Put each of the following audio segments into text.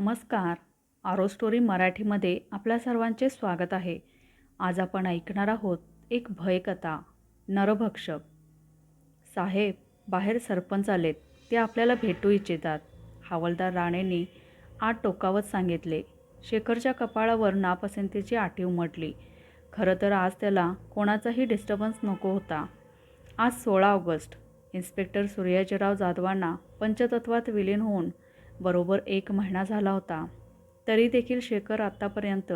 नमस्कार. आरो स्टोरी मराठीमध्ये आपल्या सर्वांचे स्वागत आहे. आज आपण ऐकणार आहोत एक भयकथा नरभक्षक. साहेब बाहेर सरपंच आलेत. ते आपल्याला भेटू इच्छितात. हवालदार राणेंनी आत टोकावत सांगितले. शेखरच्या कपाळावर नापसंतीची आठी उमटली. खरं तर आज त्याला कोणाचाही डिस्टर्बन्स नको होता. आज सोळा ऑगस्ट. इन्स्पेक्टर सूर्याजीराव जाधवांना पंचतत्वात विलीन होऊन बरोबर एक महिना झाला होता. तरी देखील शेखर आत्तापर्यंत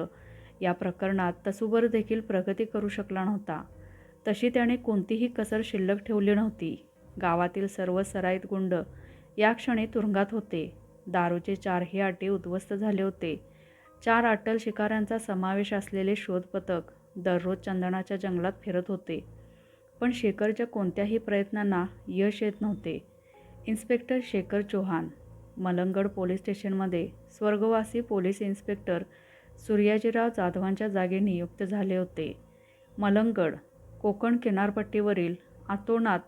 या प्रकरणात तसूभर देखील प्रगती करू शकला नव्हता. तशी त्याने कोणतीही कसर शिल्लक ठेवली नव्हती. गावातील सर्व सराईत गुंड या क्षणी तुरुंगात होते. दारूचे चारही आटे उद्ध्वस्त झाले होते. चार अटल शिकाऱ्यांचा समावेश असलेले शोध पथक दररोज चंदनाच्या जंगलात फिरत होते. पण शेखरच्या कोणत्याही प्रयत्नांना यश येत नव्हते. इन्स्पेक्टर शेखर चौहान मलंगड पोलीस स्टेशनमध्ये स्वर्गवासी पोलीस इन्स्पेक्टर सूर्याजीराव जाधवांच्या जागी नियुक्त झाले होते. मलंगड कोकण किनारपट्टीवरील आतोनात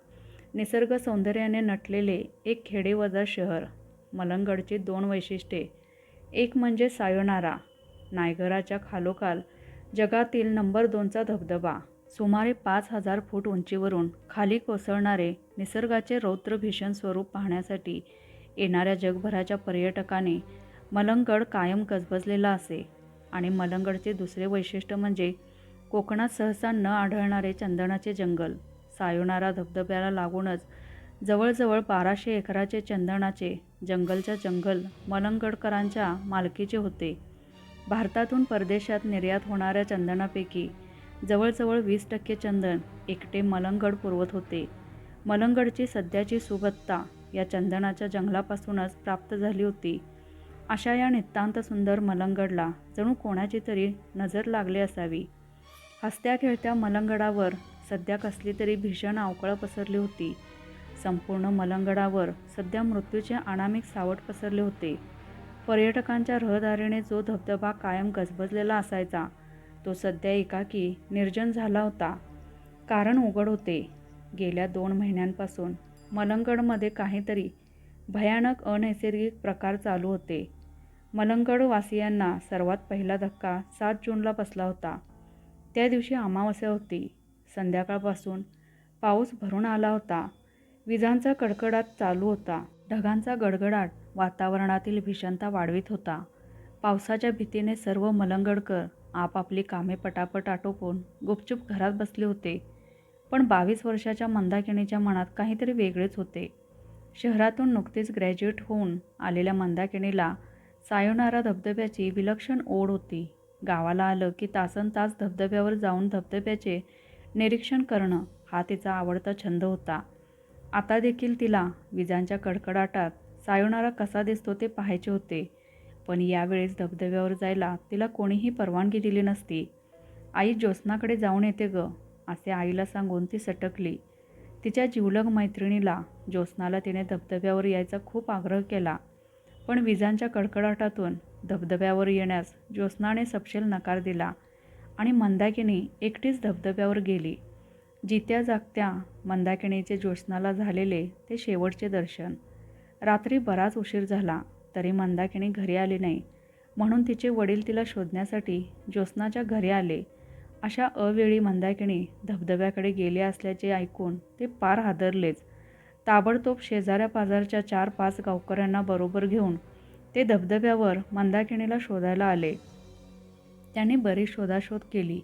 निसर्ग सौंदर्याने नटलेले एक खेडेवजा शहर. मलंगडची दोन वैशिष्ट्ये. एक म्हणजे सायोनारा नायगराच्या खालोखाल जगातील नंबर दोनचा धबधबा. सुमारे पाच हजार फूट उंचीवरून खाली कोसळणारे निसर्गाचे रौद्र भीषण स्वरूप पाहण्यासाठी येणाऱ्या जगभराच्या पर्यटकाने मलंगड कायम गजबजलेला असे. आणि मलंगडचे दुसरे वैशिष्ट्य म्हणजे कोकणात सहसा न आढळणारे चंदनाचे जंगल. सायोनारा धबधब्याला लागूनच जवळजवळ बाराशे एकराचे चंदनाचे जंगलच्या जंगल मलंगडकरांच्या मालकीचे होते. भारतातून परदेशात निर्यात होणाऱ्या चंदनापैकी जवळजवळ वीस टक्के चंदन एकटे मलंगड पुरवत होते. मलंगडची सध्याची सुबत्ता या चंदनाच्या जंगलापासूनच प्राप्त झाली होती. अशा या नितांत सुंदर मलंगडला जणू कोणाची तरी नजर लागली असावी. हसत्या खेळत्या मलंगडावर सध्या कसली तरी भीषण अवकळ पसरली होती. संपूर्ण मलंगडावर सध्या मृत्यूचे अनामिक सावट पसरले होते. पर्यटकांच्या रहदारीने जो धबधबा कायम गजबजलेला असायचा तो सध्या एकाकी निर्जन झाला होता. कारण उघड होते. गेल्या दोन महिन्यांपासून मलंगडमध्ये काहीतरी भयानक अनैसर्गिक प्रकार चालू होते. मलंगडवासियांना सर्वात पहिला धक्का सात जूनला बसला होता. त्या दिवशी अमावस्या होती. संध्याकाळपासून पाऊस भरून आला होता. विजांचा कडकडाट चालू होता. ढगांचा गडगडाट वातावरणातील भीषणता वाढवित होता. पावसाच्या भीतीने सर्व मलंगडकर आपापली कामे पटापट आटोपून गुपचूप घरात बसले होते. पण बावीस वर्षाच्या मंदाकिणीच्या मनात काहीतरी वेगळेच होते. शहरातून नुकतीच ग्रॅज्युएट होऊन आलेल्या मंदाकिणीला सायोनारा धबधब्याची विलक्षण ओढ होती. गावाला आलं की तासन तास धबधब्यावर जाऊन धबधब्याचे निरीक्षण करणं हा तिचा आवडता छंद होता. आता देखील तिला विजांच्या कडकडाटात सायोनारा कसा दिसतो ते पाहायचे होते. पण यावेळेस धबधब्यावर जायला तिला कोणीही परवानगी दिली नसती. आई ज्योत्स्नाकडे जाऊन येते ग. असे आईला सांगून ती सटकली. तिच्या जिवलग मैत्रिणीला ज्योत्स्नाला तिने धबधब्यावर यायचा खूप आग्रह केला. पण विजांच्या कडकडाटातून धबधब्यावर येण्यास ज्योत्स्नाने सपशेल नकार दिला आणि मंदाकिनी एकटीच धबधब्यावर गेली. जित्या जागत्या मंदाकिनीचे ज्योत्स्नाला झालेले ते शेवटचे दर्शन. रात्री बराच उशीर झाला तरी मंदाकिनी घरी आली नाही. म्हणून तिचे वडील तिला शोधण्यासाठी ज्योत्स्नाच्या घरी आले. अशा अवेळी मंदाकिणी धबधब्याकडे गेले असल्याचे ऐकून ते पार हादरलेच. ताबडतोब शेजाऱ्या पाजारच्या चार पाच गावकऱ्यांना बरोबर घेऊन ते धबधब्यावर मंदाकिणीला शोधायला आले. त्यांनी बरीच शोधाशोध केली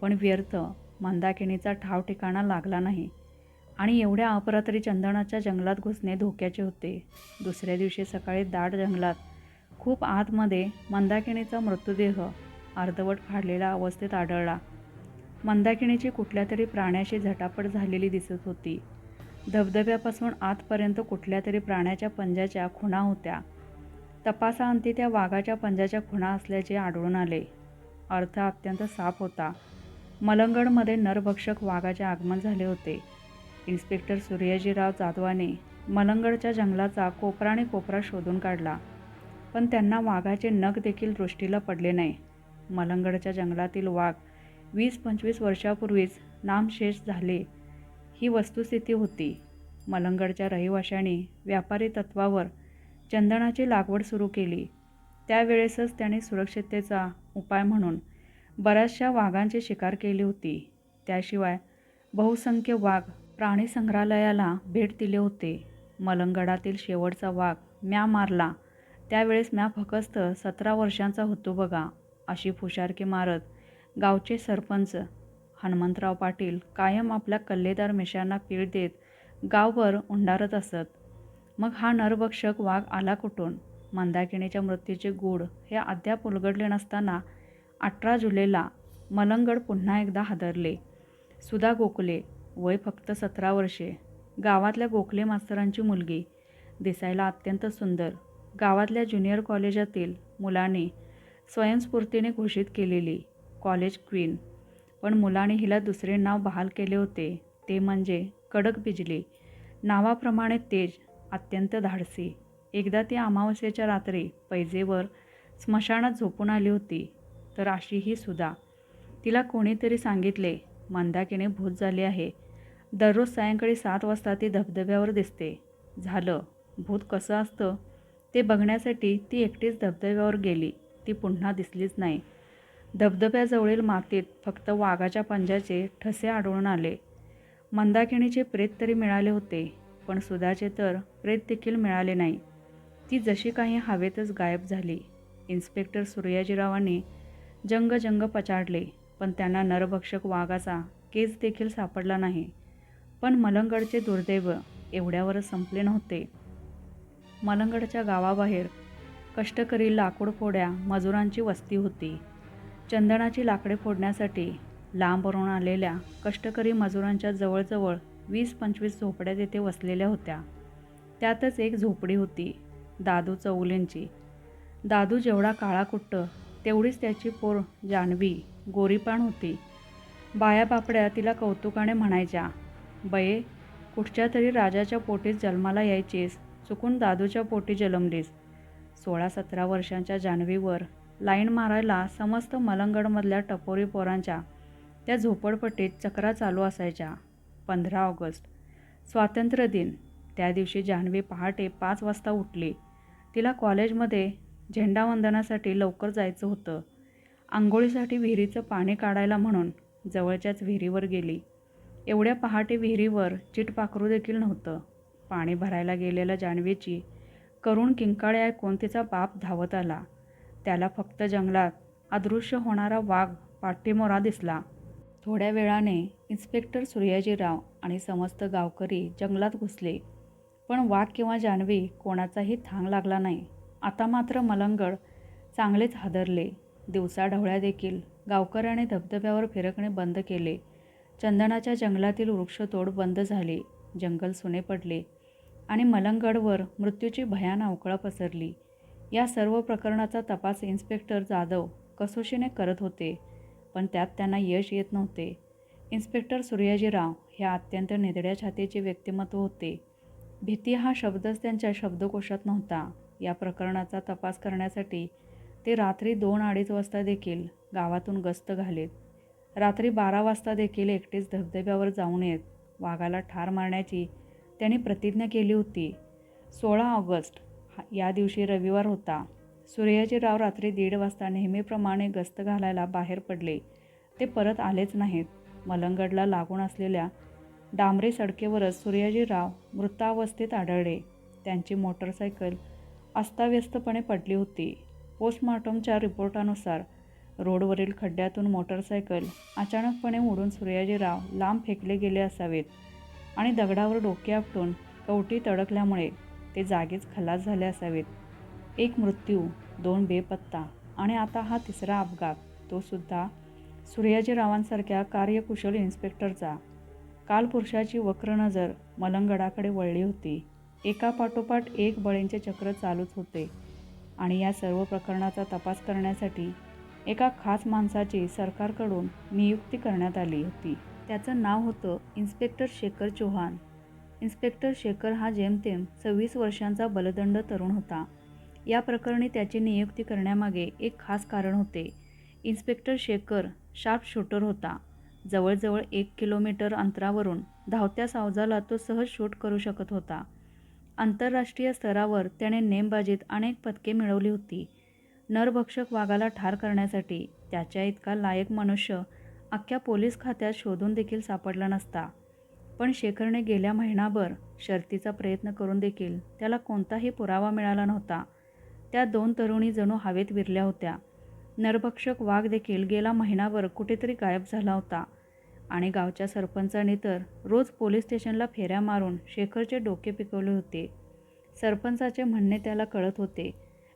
पण व्यर्थ मंदाकिणीचा ठाव ठिकाणा लागला नाही आणि एवढ्या अपरात्री चंदनाच्या जंगलात घुसणे धोक्याचे होते. दुसऱ्या दिवशी सकाळी दाट जंगलात खूप आतमध्ये मंदाकिणीचा मृतदेह अर्धवट फाडलेल्या अवस्थेत आढळला. मंदाकिणीची कुठल्या तरी प्राण्याशी झटापट झालेली दिसत होती. धबधब्यापासून आतपर्यंत कुठल्या तरी प्राण्याच्या पंजाच्या खुणा होत्या. तपासाअंती त्या वाघाच्या पंजाच्या खुणा असल्याचे आढळून आले. अर्थ अत्यंत साफ होता. मलंगडमध्ये नरभक्षक वाघाचे आगमन झाले होते. इन्स्पेक्टर सूर्याजीराव जाधवाने मलंगडच्या जंगलाचा कोपराने कोपरा शोधून काढला. पण त्यांना वाघाचे नख देखील दृष्टीला पडले नाही. मलंगडच्या जंगलातील वाघ वीस पंचवीस वर्षापूर्वीच नामशेष झाले. ही वस्तुस्थिती होती. मलंगडच्या रहिवाशांनी व्यापारी तत्वावर चंदनाची लागवड सुरू केली. त्यावेळेसच त्याने सुरक्षिततेचा उपाय म्हणून बऱ्याचशा वाघांची शिकार केली होती. त्याशिवाय बहुसंख्य वाघ प्राणी संग्रहालयाला भेट दिले होते. मलंगडातील शेवटचा वाघ म्या मारला. त्यावेळेस म्या फकस्त सतरा वर्षांचा होतो बघा. अशी फुशारकी मारत गावचे सरपंच हनुमंतराव पाटील कायम आपल्या कल्लेदार मिशांना पीळ देत गावभर उंडारत असत. मग हा नरभक्षक वाघ आला कुठून? मंदाकिणीच्या मृत्यूचे गूढ हे अद्याप उलगडले नसताना अठरा जुलैला मलंगड पुन्हा एकदा हादरले. सुधा गोखले वय फक्त सतरा वर्षे. गावातल्या गोखले मास्तरांची मुलगी. दिसायला अत्यंत सुंदर. गावातल्या ज्युनियर कॉलेजातील मुलांनी स्वयंस्फूर्तीने घोषित केलेली कॉलेज क्वीन. पण मुलाने हिला दुसरे नाव बहाल केले होते. ते म्हणजे कडक बिजली. नावाप्रमाणे तेज अत्यंत धाडसी. एकदा ती अमावस्येच्या रात्री पैजेवर स्मशानात झोपून आली होती तर अशी ही सुद्धा तिला कोणीतरी सांगितले मंदाकिने भूत झाले आहे. दररोज सायंकाळी सात वाजता ती धबधब्यावर दिसते. झालं भूत कसं असतं ते बघण्यासाठी ती एकटीच धबधब्यावर गेली. ती पुन्हा दिसलीच नाही. धबधब्याजवळील मातीत फक्त वाघाच्या पंजाचे ठसे आढळून आले. मंदाकिणीचे प्रेत तरी मिळाले होते पण सुधाचे तर प्रेत देखील मिळाले नाही. ती जशी काही हवेतच गायब झाली. इन्स्पेक्टर सूर्याजीरावांनी जंग जंग पचाडले पण त्यांना नरभक्षक वाघाचा केस देखील सापडला नाही. पण मलंगडचे दुर्दैव एवढ्यावरच संपले नव्हते. मलंगडच्या गावाबाहेर कष्टकरी लाकूड फोड्या मजुरांची वस्ती होती. चंदनाची लाकडे फोडण्यासाठी लांबवरून आलेल्या कष्टकरी मजुरांच्या जवळजवळ वीस पंचवीस झोपड्या तेथे वसलेल्या होत्या. त्यातच एक झोपडी होती दादू चौलेंची. दादू जेवढा काळा कुट्ट तेवढीच त्याची पोर जान्हवी गोरीपाण होती. बाया बापड्या तिला कौतुकाने म्हणायच्या बये कुठच्या तरी राजाच्या पोटीत जन्माला यायचीस चुकून दादूच्या पोटी जन्मलीस. सोळा सतरा वर्षांच्या जान्हवीवर लाईन मारायला समस्त मलंगडमधल्या टपोरी पोरांच्या त्या झोपडपट्टीत चक्रा चालू असायच्या. पंधरा ऑगस्ट. स्वातंत्र्य दिन. त्या दिवशी जान्हवी पहाटे पाच वाजता उठली. तिला कॉलेजमध्ये झेंडावंदनासाठी लवकर जायचं होतं. आंघोळीसाठी विहिरीचं पाणी काढायला म्हणून जवळच्याच विहिरीवर गेली. एवढ्या पहाटे विहिरीवर चिटपाखरू देखील नव्हतं. पाणी भरायला गेलेल्या जान्हवीची करुण किंकाळ्या कोणतीचा बाप धावत आला. त्याला फक्त जंगलात अदृश्य होणारा वाघ पाठीमोरा दिसला. थोड्या वेळाने इन्स्पेक्टर सूर्याजीराव आणि समस्त गावकरी जंगलात घुसले. पण वाघ किंवा जान्हवी कोणाचाही थांग लागला नाही. आता मात्र मलंगड चांगलेच हादरले. दिवसा देखील गावकऱ्याने धबधब्यावर फिरकणे बंद केले. चंदनाच्या जंगलातील वृक्षतोड बंद झाली. जंगल सुने पडले. आणि मलंगडवर मृत्यूची भयान अवकळा पसरली. या सर्व प्रकरणाचा तपास इन्स्पेक्टर जाधव कसोशीने करत होते पण त्यात त्यांना यश येत नव्हते. इन्स्पेक्टर सूर्याजीराव हे अत्यंत निधड्या छातीचे व्यक्तिमत्व होते. भीती हा शब्दच त्यांच्या शब्दकोशात नव्हता. या प्रकरणाचा तपास करण्यासाठी ते रात्री दोन अडीच वाजता देखील गावातून गस्त घालेत. रात्री बारा वाजता देखील एकटेच धबधब्यावर जाऊन येत वाघाला ठार मारण्याची त्यांनी प्रतिज्ञा केली होती. सोळा ऑगस्ट हा या दिवशी रविवार होता. सूर्याजीराव रात्री दीड वाजता नेहमीप्रमाणे गस्त घालायला बाहेर पडले. ते परत आलेच नाहीत. मलंगडला लागून असलेल्या डांबरे सडकेवरच सूर्याजीराव मृतावस्थेत आढळले. त्यांची मोटरसायकल अस्ताव्यस्तपणे पडली होती. पोस्टमॉर्टमच्या रिपोर्टानुसार रोडवरील खड्ड्यातून मोटरसायकल अचानकपणे उडून सूर्याजीराव लांब फेकले गेले असावेत. आणि दगडावर डोके आपटून कवटी तडकल्यामुळे ते जागीच खलास झाले असावेत. एक मृत्यू दोन बेपत्ता आणि आता हा तिसरा अपघात तो सुद्धा सूर्याजीरावांसारख्या कार्यकुशल इन्स्पेक्टरचा. कालपुरुषाची वक्र नजर मलंगडाकडे वळली होती. एका पाठोपाठ एक बळींचे चक्र चालूच होते आणि या सर्व प्रकरणाचा तपास करण्यासाठी एका खास माणसाची सरकारकडून नियुक्ती करण्यात आली होती. त्याचं नाव होतं इन्स्पेक्टर शेखर चौहान. इन्स्पेक्टर शेखर हा जेमतेम सव्वीस वर्षांचा बलदंड तरुण होता. या प्रकरणी त्याची नियुक्ती करण्यामागे एक खास कारण होते. इन्स्पेक्टर शेखर शार्प शूटर होता. जवळजवळ एक किलोमीटर अंतरावरून धावत्या सावजाला तो सहज शूट करू शकत होता. आंतरराष्ट्रीय स्तरावर त्याने नेमबाजीत अनेक पदके मिळवली होती. नरभक्षक वाघाला ठार करण्यासाठी त्याच्या इतका लायक मनुष्य अख्ख्या पोलीस खात्यात शोधून देखील सापडला नसता. पण शेखरने गेल्या महिनाभर शर्तीचा प्रयत्न करून देखील त्याला कोणताही पुरावा मिळाला नव्हता. त्या दोन तरुणी जणू हवेत विरल्या होत्या. नरभक्षक वाघ देखील गेला महिनाभर कुठेतरी गायब झाला होता. आणि गावच्या सरपंचाने तर रोज पोलीस स्टेशनला फेऱ्या मारून शेखरचे डोके पिकवले होते. सरपंचाचे म्हणणे त्याला कळत होते.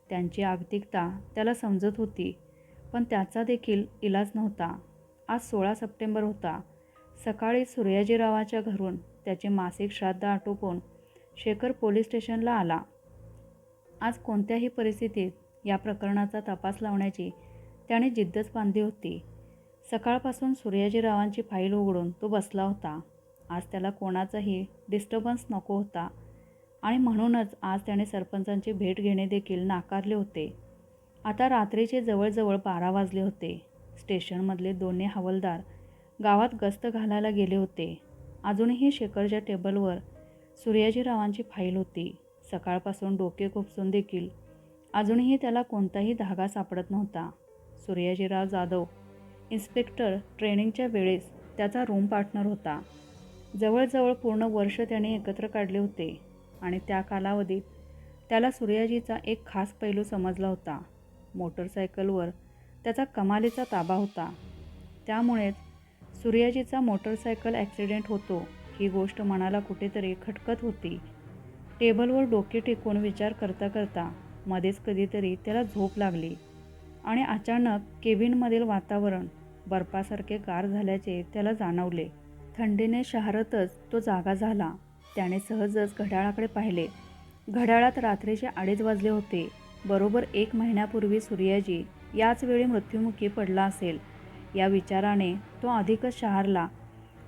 त्यांची आर्थिकता त्याला समजत होती. पण त्याचा देखील इलाज नव्हता. आज सोळा सप्टेंबर होता. सकाळी सूर्याजीरावाच्या घरून त्याचे मासिक श्राद्ध आटोपून शेखर पोलीस स्टेशनला आला. आज कोणत्याही परिस्थितीत या प्रकरणाचा तपास लावण्याची त्याने जिद्दच बांधली होती. सकाळपासून सूर्याजीरावांची फाईल उघडून तो बसला होता. आज त्याला कोणाचाही डिस्टर्बन्स नको होता आणि म्हणूनच आज त्याने सरपंचांची भेट घेणे देखील नाकारले होते. आता रात्रीचे जवळजवळ बारा वाजले होते. स्टेशनमधले दोन्ही हवालदार गावात गस्त घालायला गेले होते. अजूनही शेखरच्या टेबलवर सूर्याजीरावांची फाईल होती. सकाळपासून डोके खुपसून देखील. अजूनही त्याला कोणताही धागा सापडत नव्हता. सूर्याजीराव जाधव इन्स्पेक्टर ट्रेनिंगच्या वेळेस त्याचा रूम पार्टनर होता. जवळजवळ पूर्ण वर्ष त्याने एकत्र काढले होते आणि त्या कालावधीत त्याला सूर्याजीचा एक खास पैलू समजला होता. मोटरसायकलवर त्याचा कमालीचा ताबा होता. त्यामुळेच सूर्याजीचा मोटरसायकल ॲक्सिडेंट होतो ही गोष्ट मनाला कुठेतरी खटकत होती. टेबलवर डोके टेकून विचार करता करता मध्येच कधीतरी त्याला झोप लागली आणि अचानक केबिनमधील वातावरण बर्फासारखे गार झाल्याचे त्याला जाणवले. थंडीने शहरतच तो जागा झाला. त्याने सहजच घड्याळाकडे पाहिले. घड्याळात रात्रीचे अडीच वाजले होते. बरोबर एक महिन्यापूर्वी सूर्याजी याच वेळी मृत्युमुखी पडला असेल. या विचाराने तो अधिकच शहारला.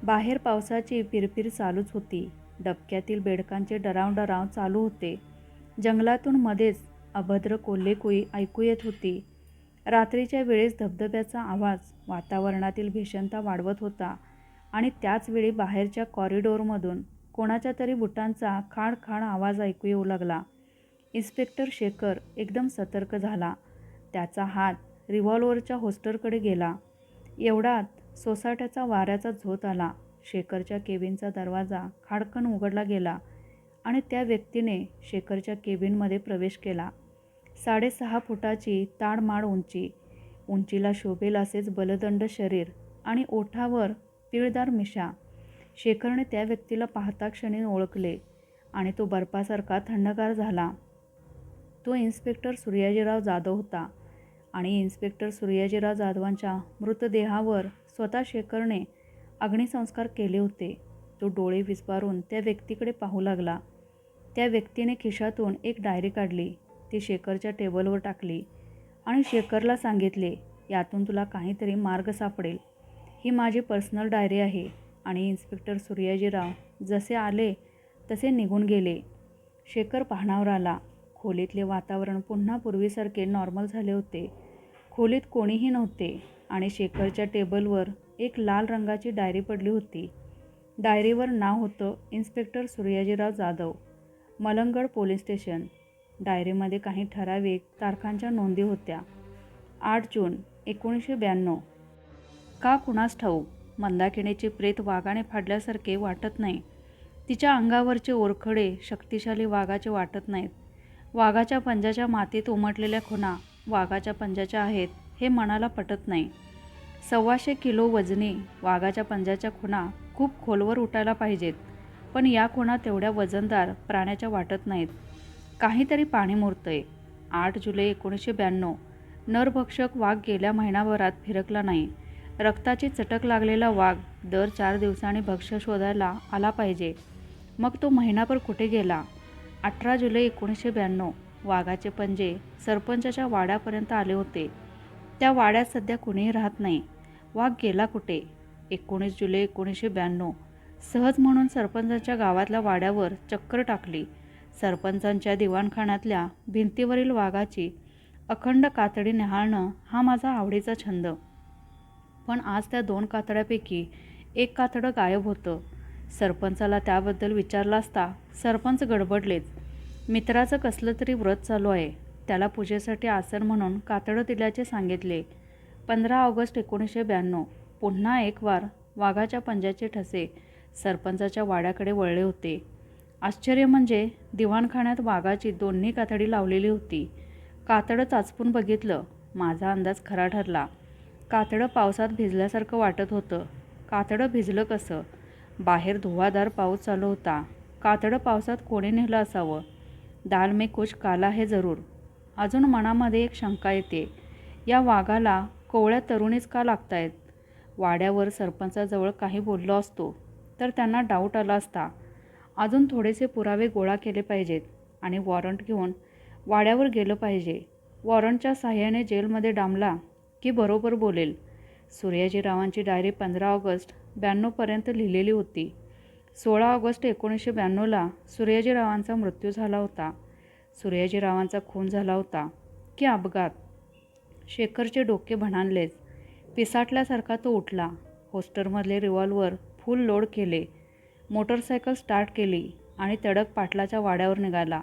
बाहेर पावसाची पिरपिर चालूच होती. डबक्यातील बेडकांचे डराव डराव चालू होते. जंगलातून मध्येच अभद्र कोल्हेकुई ऐकू येत होती. रात्रीच्या वेळेस धबधब्याचा आवाज वातावरणातील भीषणता वाढवत होता आणि त्याचवेळी बाहेरच्या कॉरिडोरमधून कोणाच्या तरी बुटांचा खाड खाड आवाज ऐकू येऊ लागला. इन्स्पेक्टर शेखर एकदम सतर्क झाला. त्याचा हात रिव्हॉल्वरच्या होस्टरकडे गेला. एवढ्यात सोसाट्याचा वाऱ्याचा झोत आला. शेखरच्या केबिनचा दरवाजा खाडकन उघडला गेला आणि त्या व्यक्तीने शेखरच्या केबिनमध्ये प्रवेश केला. साडेसहा फुटाची ताडमाड उंची उंचीला शोभेल असेच बलदंड शरीर आणि ओठावर पिळदार मिशा. शेखरने त्या व्यक्तीला पाहता क्षणी ओळखले आणि तो बर्फासारखा थंडगार झाला. तो इन्स्पेक्टर सूर्याजीराव जाधव होता. आणि इन्स्पेक्टर सूर्याजीराव जाधवांच्या मृतदेहावर स्वतः शेखरने अग्निसंस्कार केले होते. तो डोळे विस्पारून त्या व्यक्तीकडे पाहू लागला. त्या व्यक्तीने खिशातून एक डायरी काढली. ती शेखरच्या टेबलवर टाकली आणि शेखरला सांगितले यातून तुला काहीतरी मार्ग सापडेल. ही माझी पर्सनल डायरी आहे आणि इन्स्पेक्टर सूर्याजीराव जसे आले तसे निघून गेले. शेखर पाहणावर आला. खोलीतले वातावरण पुन्हा पूर्वीसारखे नॉर्मल झाले होते. खोलीत कोणीही नव्हते आणि शेखरच्या टेबलवर एक लाल रंगाची डायरी पडली होती. डायरीवर नाव होतं inspector Suryajirao Jadhav Malangad police station. डायरीमध्ये काही ठराविक तारखांच्या नोंदी होत्या. आठ जून एकोणीसशे ब्याण्णव. का कुणास ठाऊक मंदाकिणीचे प्रेत वाघाने फाडल्यासारखे वाटत नाही. तिच्या अंगावरचे ओरखडे शक्तिशाली वाघाचे वाटत नाहीत. वाघाच्या पंजाच्या मातीत उमटलेल्या खुणा वाघाच्या पंजाच्या आहेत हे मनाला पटत नाही. सव्वाशे किलो वजनी वाघाच्या पंजाच्या खुणा खूप खोलवर उठायला पाहिजेत पण या खुणा तेवढ्या वजनदार प्राण्याच्या वाटत नाहीत. काहीतरी पाणी मुरतंय. आठ जुलै एकोणीसशे ब्याण्णव. नरभक्षक वाघ गेल्या महिनाभरात फिरकला नाही. रक्ताची चटक लागलेला वाघ दर चार दिवसांनी भक्ष्य शोधायला आला पाहिजे. मग तो महिनाभर कुठे गेला? अठरा जुलै एकोणीसशे ब्याण्णव. वाघाचे पंजे सरपंचाच्या वाड्यापर्यंत आले होते. त्या वाड्यात सध्या कुणीही राहत नाही. वाघ गेला कुठे? एकोणीस जुलै एकोणीसशे ब्याण्णव. सहज म्हणून सरपंचाच्या गावातल्या वाड्यावर चक्कर टाकली. सरपंचांच्या दिवाणखाण्यातल्या भिंतीवरील वाघाची अखंड कातडी निहाळणं हा माझा आवडीचा छंद. पण आज त्या दोन कातड्यापैकी एक कातडं गायब होतं. सरपंचाला त्याबद्दल विचारलं असता सरपंच गडबडलेच. मित्राचं कसलं तरी व्रत चालू आहे. त्याला पूजेसाठी आसन म्हणून कातडं दिल्याचे सांगितले. पंधरा ऑगस्ट एकोणीसशे ब्याण्णव. पुन्हा एक वार वाघाच्या पंजाचे ठसे सरपंचाच्या वाड्याकडे वळले होते. आश्चर्य म्हणजे दिवाणखान्यात वाघाची दोन्ही कातडी लावलेली होती. कातडं चाचपून बघितलं. माझा अंदाज खरा ठरला. कातडं पावसात भिजल्यासारखं वाटत होतं. कातडं भिजलं कसं? बाहेर धुवाधार पाऊस चालू होता. कातडं पावसात कोणी नेलं असावं? दाल में कुछ काला है जरूर. अजून मनामध्ये एक शंका येते. या वाघाला कोवळ्या तरुणीच का लागतायत? वाड्यावर सरपंचाजवळ काही बोललो असतो तर त्यांना डाऊट आला असता. अजून थोडेसे पुरावे गोळा केले पाहिजेत आणि वॉरंट घेऊन वाड्यावर गेलं पाहिजे. वॉरंटच्या साह्याने जेलमध्ये डांबला की बरोबर बोलेल. सूर्याजीरावांची डायरी पंधरा ऑगस्ट ब्याण्णवपर्यंत लिहिलेली होती. सोळा ऑगस्ट एकोणीसशे ब्याण्णवला सूर्याजीरावांचा मृत्यू झाला होता. सूर्याजीरावांचा खून झाला होता. की अपघात? शेखरचे डोके भणाणलेच पिसाटल्यासारखा तो उठला. होस्टरमधले रिव्हॉल्वर फुल लोड केले. मोटरसायकल स्टार्ट केली आणि तडक पाटलाच्या वाड्यावर निघाला.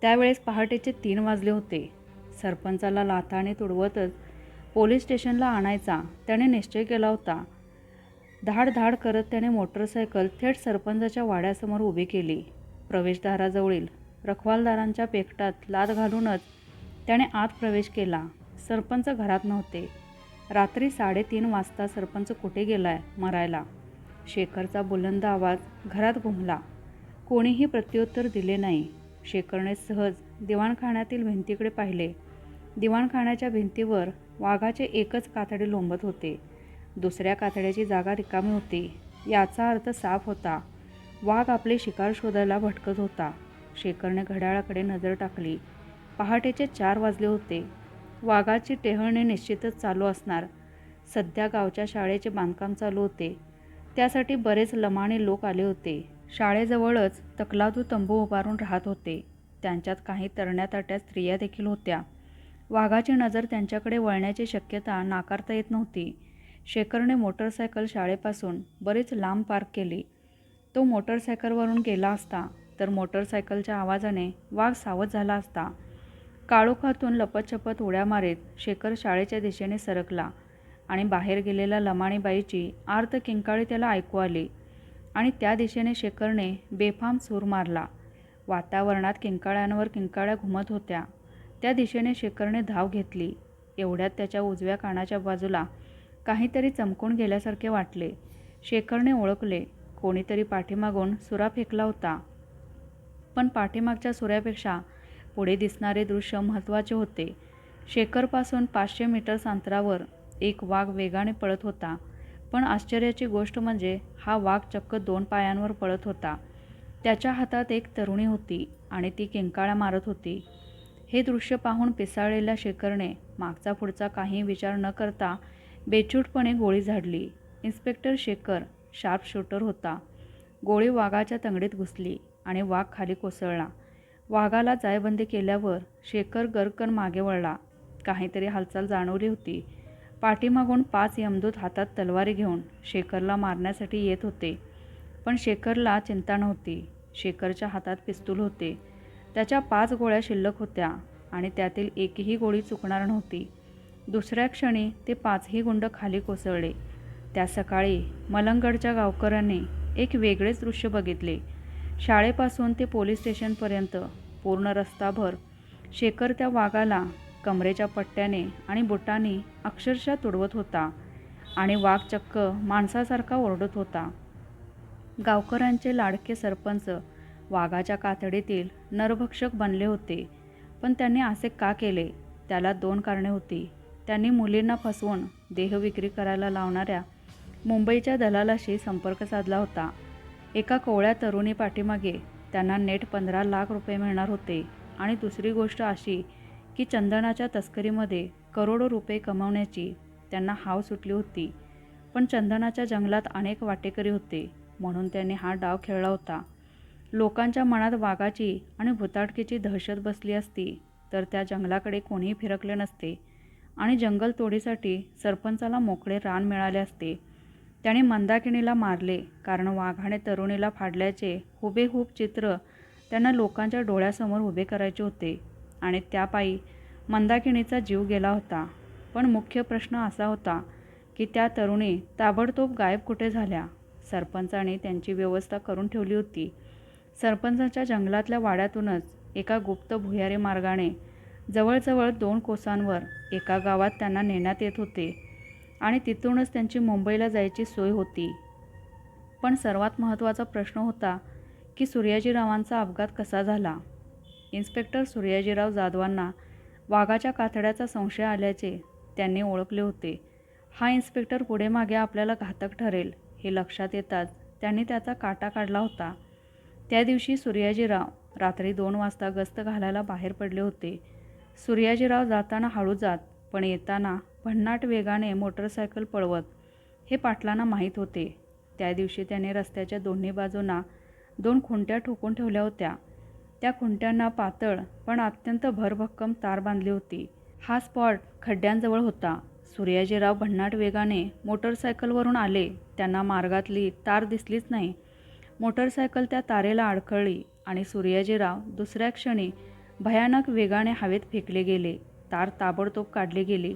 त्यावेळेस पहाटेचे तीन वाजले होते. सरपंचाला लाथाने तुडवतच पोलीस स्टेशनला आणायचा. त्याने निश्चय केला होता. धाड धाड करत त्याने मोटरसायकल थेट सरपंचाच्या वाड्यासमोर उभी केली. प्रवेशद्वाराजवळील रखवालदारांच्या पेकटात लाद घालूनच त्याने आत प्रवेश केला. सरपंच घरात नव्हते. रात्री साडेतीन वाजता सरपंच कुठे गेलाय मरायला? शेखरचा बुलंद आवाज घरात घुमला. कोणीही प्रत्युत्तर दिले नाही. शेखरने सहज दिवाणखाण्यातील भिंतीकडे पाहिले. दिवाणखाण्याच्या भिंतीवर वाघाचे एकच कातडे लोंबत होते. दुसऱ्या कातड्याची जागा रिकामी होती. याचा अर्थ साफ होता. वाघ आपले शिकार शोधायला भटकत होता. शेखरने घड्याळाकडे नजर टाकली. पहाटेचे चार वाजले होते. वाघाची टेहळणी निश्चितच चालू असणार. सध्या गावच्या शाळेचे बांधकाम चालू होते. त्यासाठी बरेच लमाणे लोक आले होते. शाळेजवळच तकलादू तंबू उभारून राहत होते. त्यांच्यात काही तरण्याताट्या स्त्रिया देखील होत्या. वाघाची नजर त्यांच्याकडे वळण्याची शक्यता नाकारता येत नव्हती. शेखरने मोटरसायकल शाळेपासून बरीच लांब पार्क केली. तो मोटरसायकलवरून गेला असता तर मोटरसायकलच्या आवाजाने वाघ सावध झाला असता. काळोखातून लपतछपत उड्या मारीत शेखर शाळेच्या दिशेने सरकला आणि बाहेर गेलेल्या लमाणीबाईची आर्त किंकाळी त्याला ऐकू आली आणि त्या दिशेने शेखरने बेफाम सूर मारला. वातावरणात किंकाळ्यांवर किंकाळ्या घुमत होत्या. त्या दिशेने शेखरने धाव घेतली. एवढ्यात त्याच्या उजव्या कानाच्या बाजूला काहीतरी चमकून गेल्यासारखे वाटले. शेखरने ओळखले. कोणीतरी पाठीमागून सुरा फेकला होता. पण पाठीमागच्या सुऱ्यापेक्षा पुढे दिसणारे दृश्य महत्त्वाचे होते. शेखरपासून पाचशे मीटर्स अंतरावर एक वाघ वेगाने पळत होता. पण आश्चर्याची गोष्ट म्हणजे हा वाघ चक्क दोन पायांवर पळत होता. त्याच्या हातात एक तरुणी होती आणि ती किंकाळ्या मारत होती. हे दृश्य पाहून पिसाळलेल्या शेखरने मागचा पुढचा काही विचार न करता बेचूटपणे गोळी झाडली. इन्स्पेक्टर शेखर शार्प शूटर होता. गोळी वाघाच्या तंगडीत घुसली आणि वाघ खाली कोसळला. वाघाला जायबंदी केल्यावर शेखर गरकन मागे वळला. काहीतरी हालचाल जाणवली होती. पाठीमागून पाच यमदूत हातात तलवारी घेऊन शेखरला मारण्यासाठी येत होते. पण शेखरला चिंता नव्हती. शेखरच्या हातात पिस्तूल होते. त्याच्या पाच गोळ्या शिल्लक होत्या आणि त्यातील एकही गोळी चुकणार नव्हती. दुसऱ्या क्षणी ते पाचही गुंड खाली कोसळले. त्या सकाळी मलंगडच्या गावकऱ्यांनी एक वेगळेच दृश्य बघितले. शाळेपासून ते पोलीस स्टेशनपर्यंत पूर्ण रस्ताभर शेखर त्या वाघाला कमरेच्या पट्ट्याने आणि बुटांनी अक्षरशः तुडवत होता आणि वाघ चक्क माणसासारखा ओरडत होता. गावकऱ्यांचे लाडके सरपंच वाघाच्या कातडीतील नरभक्षक बनले होते पण त्यांनी असे का केले? त्याला दोन कारणे होती. त्यांनी मुलींना फसवून देहविक्री करायला लावणाऱ्या मुंबईच्या दलालाशी संपर्क साधला होता. एका कोवळ्या तरुणी पाठीमागे त्यांना नेट पंधरा लाख रुपये मिळणार होते. आणि दुसरी गोष्ट अशी की चंदनाच्या तस्करीमध्ये करोडो रुपये कमावण्याची त्यांना हाव सुटली होती. पण चंदनाच्या जंगलात अनेक वाटेकरी होते म्हणून त्यांनी हा डाव खेळला होता. लोकांच्या मनात वाघाची आणि भुताटकीची दहशत बसली असती तर त्या जंगलाकडे कोणीही फिरकले नसते. आणि जंगलतोडीसाठी सरपंचाला मोकळे रान मिळाले असते. त्याने मंदाकिणीला मारले कारण वाघाने तरुणीला फाडल्याचे हुबेहूब चित्र त्यांना लोकांच्या डोळ्यासमोर उभे करायचे होते आणि त्यापायी मंदाकिणीचा जीव गेला होता. पण मुख्य प्रश्न असा होता की त्या तरुणी ताबडतोब गायब कुठे झाल्या? सरपंचाने त्यांची व्यवस्था करून ठेवली होती. सरपंचाच्या जंगलातल्या वाड्यातूनच एका गुप्त भुयारी मार्गाने जवळजवळ दोन कोसांवर एका गावात त्यांना नेण्यात येत होते आणि तिथूनच त्यांची मुंबईला जायची सोय होती. पण सर्वात महत्त्वाचा प्रश्न होता की सूर्याजीरावांचा अपघात कसा झाला? इन्स्पेक्टर सूर्याजीराव जाधवांना वाघाच्या कातड्याचा संशय आल्याचे त्यांनी ओळखले होते. हा इन्स्पेक्टर पुढे मागे आपल्याला घातक ठरेल हे लक्षात येताच त्यांनी त्याचा काटा काढला होता. त्या दिवशी सूर्याजीराव रात्री दोन वाजता गस्त घालायला बाहेर पडले होते. सूर्याजीराव जाताना हळू जात पण येताना भन्नाट वेगाने मोटरसायकल पळवत. हे पाटलांना माहीत होते. त्या दिवशी त्याने रस्त्याच्या दोन्ही बाजूंना दोन खुंट्या ठोकून ठेवल्या होत्या. त्या खुंट्यांना पातळ पण अत्यंत भरभक्कम तार बांधली होती. हा स्पॉट खड्ड्यांजवळ होता. सूर्याजीराव भन्नाट वेगाने मोटरसायकलवरून आले. त्यांना मार्गातली तार दिसलीच नाही. मोटरसायकल त्या तारेला अडखळली आणि सूर्याजीराव दुसऱ्या क्षणी भयानक वेगाने हवेत फेकले गेले तार ताबडतोब काढले गेले.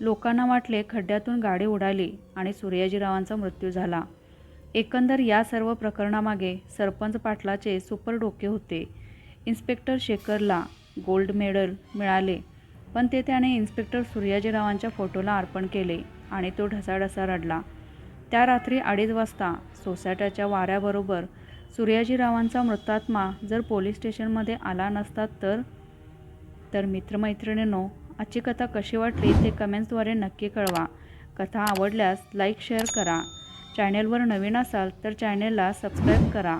लोकांना वाटले खड्ड्यातून गाडी उडाली आणि सूर्याजीरावांचा मृत्यू झाला. एकंदर या सर्व प्रकरणामागे सरपंच पाटलाचे सुपर डोके होते. इन्स्पेक्टर शेखरला गोल्ड मेडल मिळाले पण ते त्याने इन्स्पेक्टर सूर्याजीरावांच्या फोटोला अर्पण केले आणि तो ढसाढसा रडला. त्या रात्री अडीच वाजता सोसायट्याच्या वाऱ्याबरोबर सूर्याजीरावांचा मृतात्मा जर पोलीस स्टेशनमध्ये आला नसता तर तर मित्रमैत्रिणींनो आजची कथा कशी वाटली ते कमेंट्सद्वारे नक्की कळवा. कथा आवडल्यास लाईक शेअर करा. चॅनेलवर नवीन असाल तर चॅनेलला सबस्क्राईब करा.